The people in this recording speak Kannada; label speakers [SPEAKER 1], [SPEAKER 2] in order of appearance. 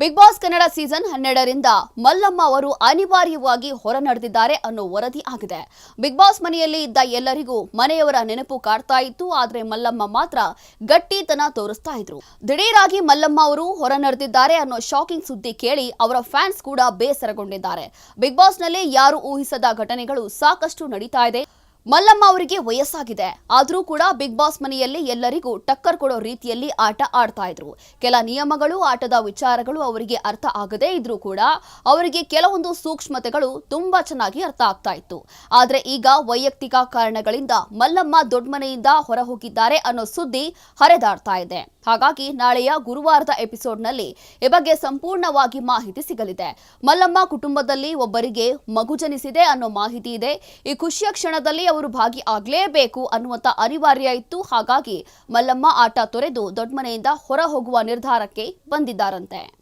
[SPEAKER 1] ಬಿಗ್ ಬಾಸ್ ಕನ್ನಡ ಸೀಸನ್ ಹನ್ನೆರಡರಿಂದ ಮಲ್ಲಮ್ಮ ಅವರು ಅನಿವಾರ್ಯವಾಗಿ ಹೊರ ನಡೆದಿದ್ದಾರೆ ಅನ್ನೋ ವರದಿ ಆಗಿದೆ. ಬಿಗ್ ಬಾಸ್ ಮನೆಯಲ್ಲಿ ಇದ್ದ ಎಲ್ಲರಿಗೂ ಮನೆಯವರ ನೆನಪು ಕಾಡ್ತಾ ಇತ್ತು, ಆದ್ರೆ ಮಲ್ಲಮ್ಮ ಮಾತ್ರ ಗಟ್ಟಿತನ ತೋರಿಸ್ತಾ ಇದ್ರು. ದಿಢೀರಾಗಿ ಮಲ್ಲಮ್ಮ ಅವರು ಹೊರ ನಡೆದಿದ್ದಾರೆ ಅನ್ನೋ ಶಾಕಿಂಗ್ ಸುದ್ದಿ ಕೇಳಿ ಅವರ ಫ್ಯಾನ್ಸ್ ಕೂಡ ಬೇಸರಗೊಂಡಿದ್ದಾರೆ. ಬಿಗ್ ಬಾಸ್ನಲ್ಲಿ ಯಾರು ಊಹಿಸದ ಘಟನೆಗಳು ಸಾಕಷ್ಟು ನಡೀತಾ ಇದೆ. ಮಲ್ಲಮ್ಮ ಅವರಿಗೆ ವಯಸ್ಸಾಗಿದೆ. ಆದರೂ ಕೂಡ ಬಿಗ್ ಬಾಸ್ ಮನೆಯಲ್ಲಿ ಎಲ್ಲರಿಗೂ ಟಕ್ಕರ್ ಕೊಡೋ ರೀತಿಯಲ್ಲಿ ಆಟ ಆಡ್ತಾ ಇದ್ರು. ಕೆಲ ನಿಯಮಗಳು, ಆಟದ ವಿಚಾರಗಳು ಅವರಿಗೆ ಅರ್ಥ ಆಗದೇ ಇದ್ರೂ ಕೂಡ ಅವರಿಗೆ ಕೆಲವೊಂದು ಸೂಕ್ಷ್ಮತೆಗಳು ತುಂಬಾ ಚೆನ್ನಾಗಿ ಅರ್ಥ ಆಗ್ತಾ ಇತ್ತು. ಆದ್ರೆ ಈಗ ವೈಯಕ್ತಿಕ ಕಾರಣಗಳಿಂದ ಮಲ್ಲಮ್ಮ ದೊಡ್ಡಮನೆಯಿಂದ ಹೊರ ಹೋಗಿದ್ದಾರೆ ಅನ್ನೋ ಸುದ್ದಿ ಹರಿದಾಡ್ತಾ ಇದೆ. ಹಾಗಾಗಿ ನಾಳೆಯ ಗುರುವಾರದ ಎಪಿಸೋಡ್ನಲ್ಲಿ ಈ ಬಗ್ಗೆ ಸಂಪೂರ್ಣವಾಗಿ ಮಾಹಿತಿ ಸಿಗಲಿದೆ. ಮಲ್ಲಮ್ಮ ಕುಟುಂಬದಲ್ಲಿ ಒಬ್ಬರಿಗೆ ಮಗು ಜನಿಸಿದೆ ಅನ್ನೋ ಮಾಹಿತಿ ಇದೆ. ಈ ಖುಷಿಯ ಕ್ಷಣದಲ್ಲಿ ಅವರು ಭಾಗಿ ಆಗಲೇಬೇಕು ಅನ್ನುವಂತ ಅನಿವಾರ್ಯ ಇತ್ತು. ಹಾಗಾಗಿ ಮಲ್ಲಮ್ಮ ಆಟ ತೊರೆದು ದೊಡ್ಡಮನೆಯಿಂದ ಹೊರ ಹೋಗುವ ನಿರ್ಧಾರಕ್ಕೆ ಬಂದಿದ್ದಾರಂತೆ.